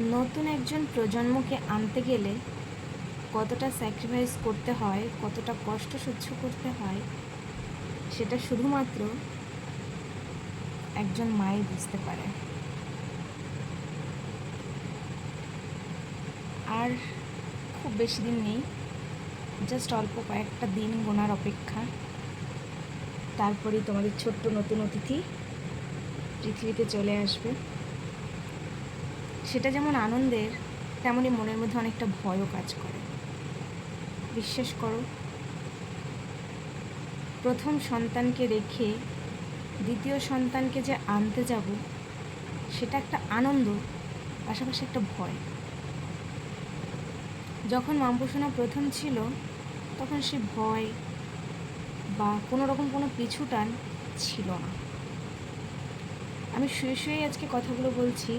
নতুন একজন প্রজন্মকে আনতে গেলে কতটা স্যাক্রিফাইস করতে হয়, কতটা কষ্ট সহ্য করতে হয়, সেটা শুধুমাত্র একজন মাই বুঝতে পারে। আর খুব বেশি দিন নেই জাস্ট অল্প কয়েকটা দিন গোনার অপেক্ষা। তারপরেই তোমাদের ছোট্ট নতুন অতিথি পৃথিবীতে চলে আসবে। সেটা যেমন আনন্দের, তেমনই মনের মধ্যে অনেকটা ভয়ও কাজ করে। বিশ্বাস করো, প্রথম সন্তানকে রেখে দ্বিতীয় সন্তানকে যে আনতে যাব, সেটা একটা আনন্দ, পাশাপাশি একটা ভয়। যখন মামপোষণা প্রথম ছিল, তখন সে ভয় বা কোনো রকম কোনো পিছু টান ছিল না। আমি শুয়ে শুয়েই আজকে কথাগুলো বলছি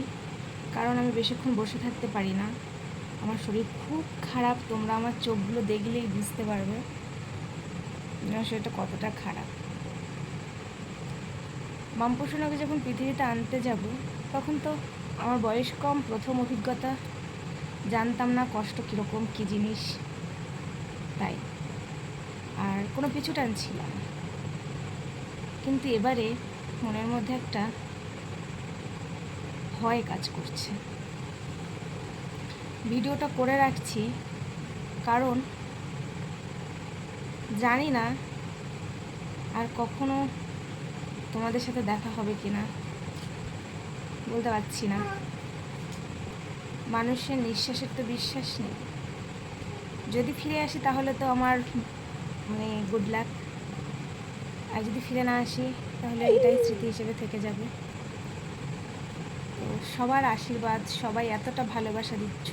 কারণ আমি বেশিক্ষণ বসে থাকতে পারি না। আমার শরীর খুব খারাপ, তোমরা আমার চোখগুলো দেখলেই বুঝতে পারবে। আমার শরীরটা কতটা খারাপ। মামপোষণাকে যখন পৃথিবীতে আনতে যাব, তখন তো আমার বয়স কম, প্রথম অভিজ্ঞতা। জানতাম না কষ্ট কীরকম, কী জিনিস। তাই। আর কোনো পিছু টানছিল না। কিন্তু এবারে মনের মধ্যে একটা ভয় কাজ করছে। ভিডিওটা করে রাখছি কারণ জানি না আর কখনো তোমাদের সাথে দেখা হবে কি না, বলতে পারছি না। মানুষের নিঃশ্বাসের তো বিশ্বাস নেই। যদি ফিরে আসি তাহলে তো আমার মানে গুড লাক আর যদি ফিরে না আসি তাহলে এটাই স্মৃতি হিসেবে থেকে যাবে। সবার আশীর্বাদ, সবাই এতটা ভালোবাসা দিচ্ছ,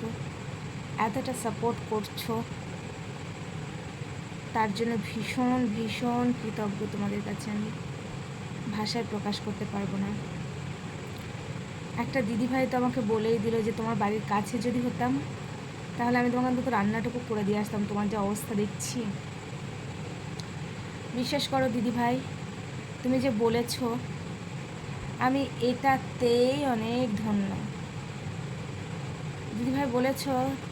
এতটা সাপোর্ট করছ, তার জন্য ভীষণ ভীষণ কৃতজ্ঞ তোমাদের কাছে আমি। ভাষায় প্রকাশ করতে পারব না। একটা দিদিভাই তো আমাকে বলেই দিল যে, তোমার বাড়ির কাছে যদি হতাম, তাহলে আমি তোমাকে অন্তত রান্নাটুকু করে দিয়ে আসতাম, তোমার যে অবস্থা দেখছি। বিশ্বাস করো দিদিভাই, তুমি যে বলেছ আমি এটাতেই অনেক ধন্য। দিদিভাই বলেছ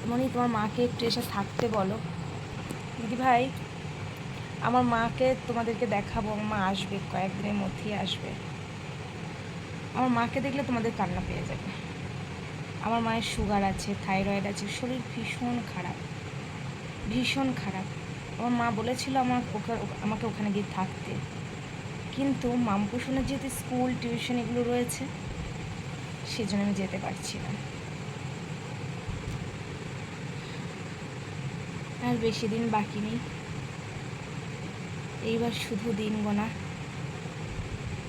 মনি তোমার মাকে একটু এসে থাকতে বলো। দিদিভাই, আমার মাকে তোমাদেরকে দেখাবো, আমার মা আসবে, কয়েকদিনের মধ্যেই আসবে। আমার মাকে দেখলে তোমাদের কান্না পেয়ে যাবে। আমার মায়ের সুগার আছে, থাইরয়েড আছে, শরীর ভীষণ খারাপ ভীষণ খারাপ। আমার মা বলেছিল আমার আমাকে ওখানে গিয়ে থাকতে। কিন্তু মামপুষণের যেহেতু স্কুল, টিউশন এগুলো রয়েছে, সেজন্য আমি যেতে পারছি না। আর বেশি দিন বাকি নেই। এইবার শুধু দিন গোনা।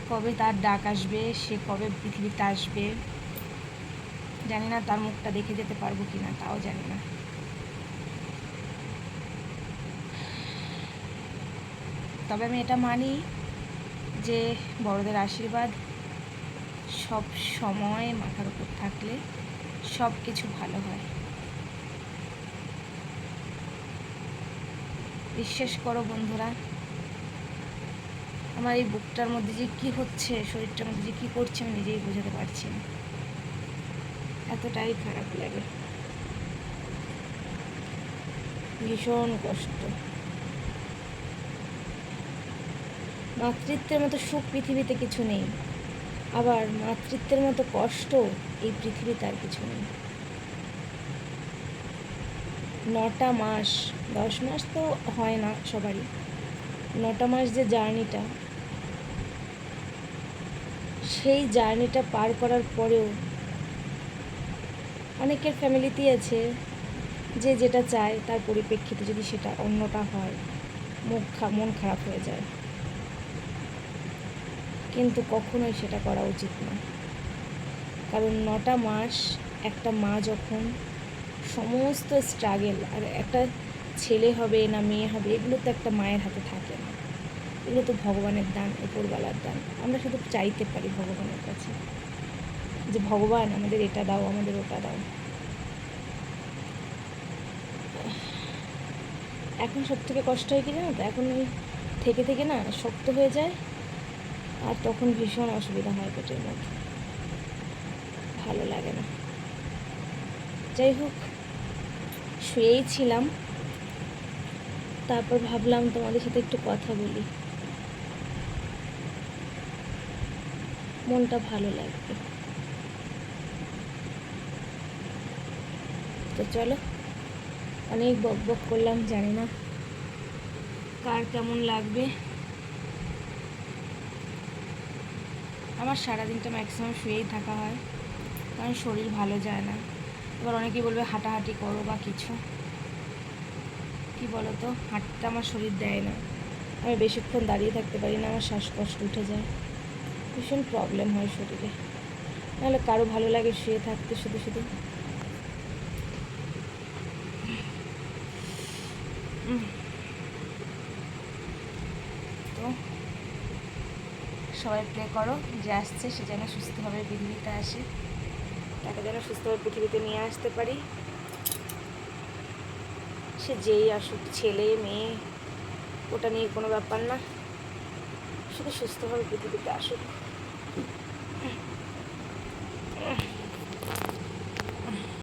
কবে তার ডাক আসবে, সে কবে পৃথিবীতে আসবে, জানি না তার মুখটা দেখে যেতে পারব কি না তাও জানি না। তবে আমি এটা মানি যে বড়দের আশীর্বাদ, সব সময় মাথার উপর থাকলে সব কিছু ভালো হয়। বিশ্বাস করো বন্ধুরা, আমার এই বুকটার মধ্যে যে কি হচ্ছে, শরীরটার মধ্যে যে কি করছে, আমি নিজেই বোঝাতে পারছি না। এতটাই খারাপ লাগে। ভীষণ কষ্ট। মাতৃত্বের মতো সুখ পৃথিবীতে কিছু নেই। আবার মাতৃত্বের মতো কষ্ট এই পৃথিবীতে আর কিছু নেই। নটা মাস, দশ মাস তো হয় না সবারই। নটা মাস যে জার্নিটা, সেই জার্নিটা পার করার পরেও অনেকের ফ্যামিলিতেই আছে যে যেটা চায় তার পরিপ্রেক্ষিতে যদি সেটা অন্যটা হয়, মুখ মন খারাপ হয়ে যায়। কিন্তু কখনোই সেটা করা উচিত না। কারণ নটা মাস একটা মা যখন সমস্ত স্ট্রাগেল আর একটা ছেলে হবে না মেয়ে হবে, এগুলো তো একটা মায়ের হাতে থাকে না। এগুলো তো ভগবানের দান উপরবেলার দান। আমরা শুধু চাইতে পারি ভগবানের কাছে। যে ভগবান, আমাদের এটা দাও, আমাদের ওটা দাও। এখন সব থেকে কষ্ট হয় কি জানো তো? এখন ওই থেকে থেকে না শক্ত হয়ে যায়। আর তখন ভীষণ অসুবিধা হয় পেটের মধ্যে। ভালো লাগে না। যাই হোক, শুয়েই ছিলাম। তারপর ভাবলাম তোমাদের সাথে একটু কথা বলি। মনটা ভালো লাগবে। তো চলো, অনেক বক বক করলাম, জানি না কার কেমন লাগবে। আমার সারাদিনটা ম্যাক্সিমাম শুয়েই থাকা হয়, কারণ শরীর ভালো যায় না। এবার অনেকেই বলবে, হাঁটাহাঁটি করো বা কিছু। কি বলো তো হাঁটতে আমার শরীর দেয় না। আমি বেশিক্ষণ দাঁড়িয়ে থাকতে পারি না, আমার শ্বাসকষ্ট উঠে যায়। ভীষণ প্রবলেম হয় শরীরে। নাহলে কারও ভালো লাগে শুয়ে থাকতে শুধু শুধু। তো সবাই প্রে করো যে আসছে, সে যেন সুস্থভাবে পৃথিবীতে আসে। তাকে যেন সুস্থভাবে পৃথিবীতে নিয়ে আসতে পারি। সে যেই আসুক, ছেলে, মেয়ে, ওটা নিয়ে কোনো ব্যাপার না। শুধু সুস্থভাবে পৃথিবীতে আসুক।